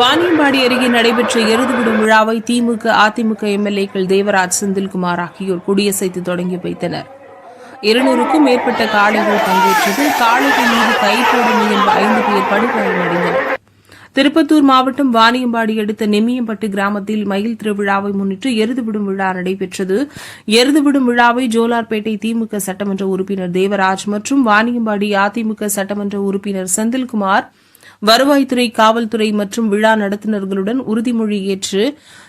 வாணியம்பாடி அருகே நடைபெற்ற எருதுவிடும் விழாவை திமுக அதிமுக எம்எல்ஏக்கள் தேவராஜ் செந்தில்குமார் ஆகியோர் கொடியசைத்து தொடங்கி வைத்தனர். இருநூறுக்கும் மேற்பட்ட காளைகள் பங்கேற்றதில் காளைகள் மீது கைப்போடு முயன்ற ஐந்து பேர் படுகாயமடைந்தனர் திருப்பத்தூர் மாவட்டம் வாணியம்பாடி அடுத்த நெம்மியம்பட்டு கிராமத்தில் மயில் திருவிழாவை முன்னிட்டு எருதுவிடும் விழா நடைபெற்றது. எருதுவிடும் விழாவை ஜோலார்பேட்டை திமுக சட்டமன்ற உறுப்பினர் தேவராஜ் மற்றும் வாணியம்பாடி அதிமுக சட்டமன்ற உறுப்பினர் செந்தில்குமார் வருவாய்த்துறை காவல்துறை மற்றும் விழா நடத்துனர்களுடன் உறுதிமொழி ஏற்று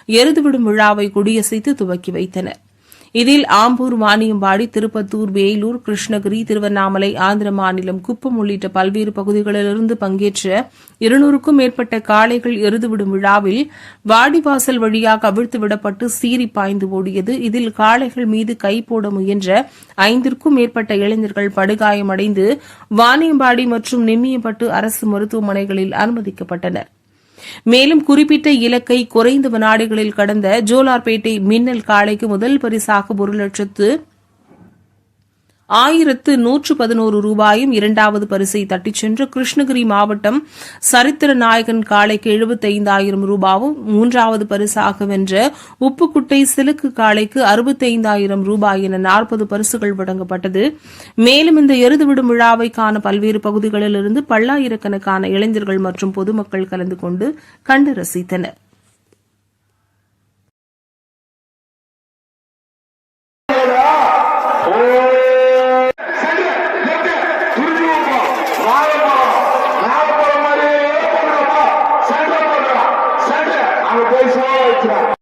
எருதுவிடும் விழாவை கொடியசைத்து துவக்கி வைத்தனர். இதில் ஆம்பூர் வாணியம்பாடி திருப்பத்தூர் வேலூர் கிருஷ்ணகிரி திருவண்ணாமலை ஆந்திர மாநிலம் குப்பம் உள்ளிட்ட பல்வேறு பகுதிகளிலிருந்து பங்கேற்ற இருநூறுக்கும் மேற்பட்ட காளைகள் எருதுவிடும் விழாவில் வாடிவாசல் வழியாக அவிழ்த்து விடப்பட்டு சீறி பாய்ந்து ஓடியது. இதில் காளைகள் மீது கை போட முயன்ற ஐந்திற்கும் மேற்பட்ட இளைஞர்கள் படுகாயமடைந்து வாணியம்பாடி மற்றும் நிம்மியம்பட்டு அரசு மருத்துவமனைகளில் அனுமதிக்கப்பட்டனா் மேலும் குறிப்பிட்ட இலக்கை குறைந்த வினாடிகளில் கடந்த ஜோலார்பேட்டை மின்னல் காளைக்கு முதல் பரிசாக ஒரு லட்சத்து ஆயிரத்து நூற்று பதினோரு ரூபாயும் இரண்டாவது பரிசை தட்டிச் சென்று கிருஷ்ணகிரி மாவட்டம் சரித்திர நாயகன் காளைக்கு எழுபத்தைந்தாயிரம் ரூபாவும் மூன்றாவது பரிசாக வென்ற உப்புக்குட்டை சிலுக்கு காளைக்கு அறுபத்தைந்தாயிரம் ரூபாய் என நாற்பது பரிசுகள் வழங்கப்பட்டது. மேலும் இந்த எருதுவிடும் விழாவை காண பல்வேறு பகுதிகளிலிருந்து பல்லாயிரக்கணக்கான இளைஞர்கள் மற்றும் பொதுமக்கள் கலந்து கொண்டு கண்டு আমি পয়সা হয়েছিলাম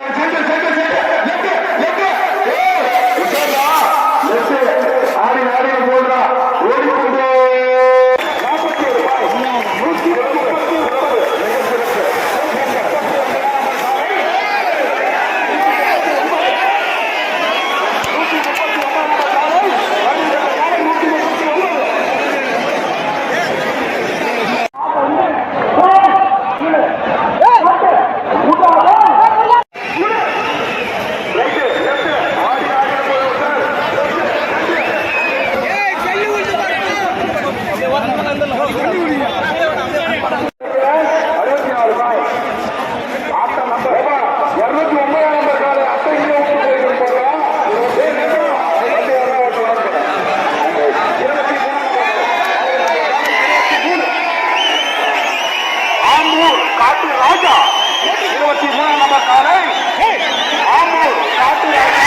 ஆம்பூர் காட்டு ராஜா இருபத்தி மூணாம் நம்பர் காலை ஆம்பூர் காட்டு ராஜா